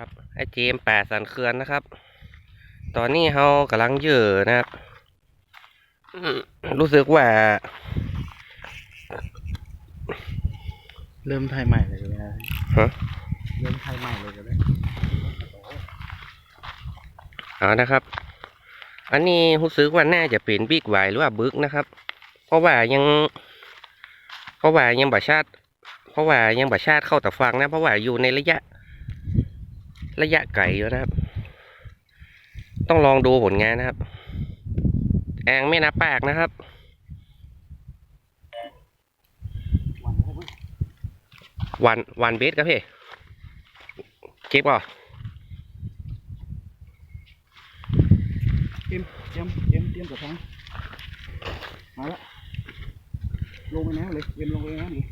ครับไอเจมแปดสันเขื่อนนะครับ ตอนนี้เขากำลังเหยื่อนะครับอืมรู้สึกว่า เริ่มไทยใหม่เลยก็ได้ฮะเริ่มไทยใหม่เลยก็ได้เอานะครับ อันนี้รู้สึกว่าน่าจะเป็นบิ๊กไวหรือว่าบึกนะครับ เพราะว่ายัง เพราะว่ายังบัชาติ เพราะว่ายังบัชาติเข้าแต่ฟังนะ เพราะว่าอยู่ในระยะ ระยะไกลอยู่นะครับ ต้องลองดูผลงานนะครับ แองไม่นับปากนะครับวันวันเบสครับพี่เก็บก่อนเตรียมเตรียมเตรียมเตรียมกับทางมาละลงไปน้ำเลยเตรียมลงไปน้ำเลย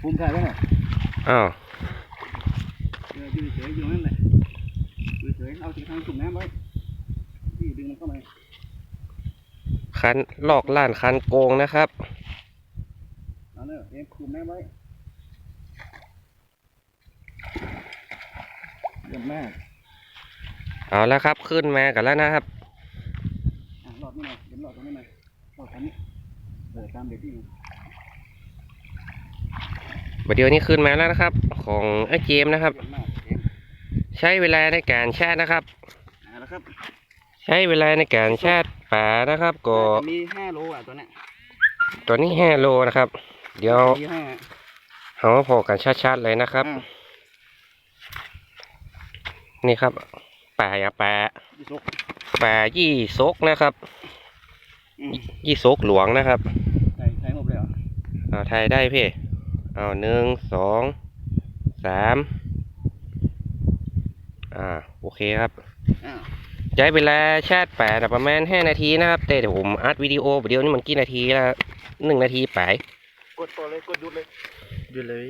ภูมิใจไว้หน่อย อ้าวเอออยู่เฉยๆอยู่นั่นแหละอยู่เฉยๆเอาถึงทางจุ่มน้ำไว้ที่ดึงมันเข้ามาคันลอกล้านคันโกงนะครับเอาเลยเตรียมจุ่มน้ำไว้เยี่ยมมากเอาแล้วครับขึ้นมากันแล้วนะครับอะหลอดนี่หน่อยเดี๋ยวหลอดตรงนี้หน่อยหลอดคันนี้เออตามเด็กที่ บัดเดียวนี้ขึ้นมาแล้วนะครับ ของไอ้เจมส์นะครับเยี่ยมมากเยี่ยมใช้เวลาในการชาตินะครับเอาละครับ ใช้เวลาในการชาติป่านะครับก็น่าจะมีห้าโลอะตัวเนี้ยตัวนี้ห้าโลนะครับ เดี๋ยวมีห้าเอามาพอกันชัดๆเลยนะครับอ่านี่ครับป่าอย่าป่ายี่สกป่ายี่ซกนะครับอืมยี่ซกหลวงนะครับใส่ใส่หมดเลยเหรอเอาไทยได้พี่ เอาหนึ่งสองสามอ่าโอเคครับอ้าวใช้เวลาชาติแปดประมาณห้านาทีนะครับ แต่เดี๋ยวผมอัดวิดีโอเดี๋ยวนี้มันกี่นาทีแล้วหนึ่งนาทีไปกดต่อเลยกดหยุดเลยหยุดเลย